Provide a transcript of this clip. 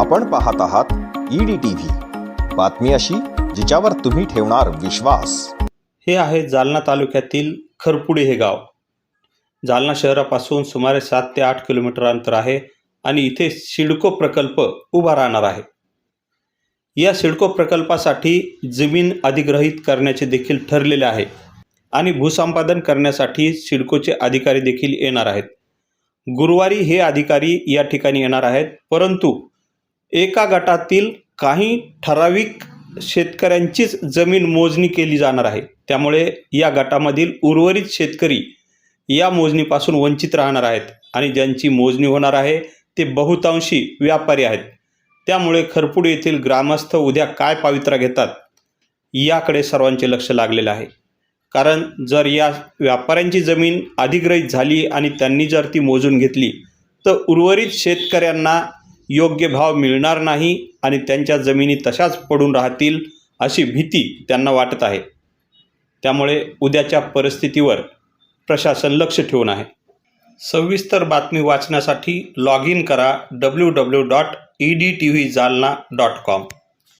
आपण पाहत आहात ईडी टीव्ही बातमी अशी जिच्यावर तुम्ही ठेवणार विश्वास. हे आहे जालना तालुक्यातील खरपुडी हे गाव. जालना शहरापासून सुमारे सात ते आठ किलोमीटर अंतर आहे आणि इथे सिडको प्रकल्प उभा राहणार आहे. या सिडको प्रकल्पासाठी जमीन अधिग्रहित करण्याचे देखील ठरलेले आहे आणि भूसंपादन करण्यासाठी सिडकोचे अधिकारी देखील येणार आहेत. गुरुवारी हे अधिकारी या ठिकाणी येणार आहेत परंतु एका गटातील काही ठराविक शेतकऱ्यांचीच जमीन मोजणी केली जाणार आहे. त्यामुळे या गटामधील उर्वरित शेतकरी या मोजणीपासून वंचित राहणार आहेत आणि ज्यांची मोजणी होणार आहे ते बहुतांशी व्यापारी आहेत. त्यामुळे खरपूड येथील ग्रामस्थ उद्या काय पावित्रा घेतात याकडे सर्वांचे लक्ष लागलेलं आहे. कारण जर या व्यापाऱ्यांची जमीन अधिग्रहित झाली आणि त्यांनी जर ती मोजून घेतली तर उर्वरित शेतकऱ्यांना योग्य भाव मिळणार नाही आणि त्यांच्या जमिनी तशाच पडून राहतील अशी भीती त्यांना वाटत आहे. त्यामुळे उद्याच्या परिस्थितीवर प्रशासन लक्ष ठेवून आहे. सविस्तर बातमी वाचण्यासाठी लॉग इन करा W W dot E D T V Jalna dot com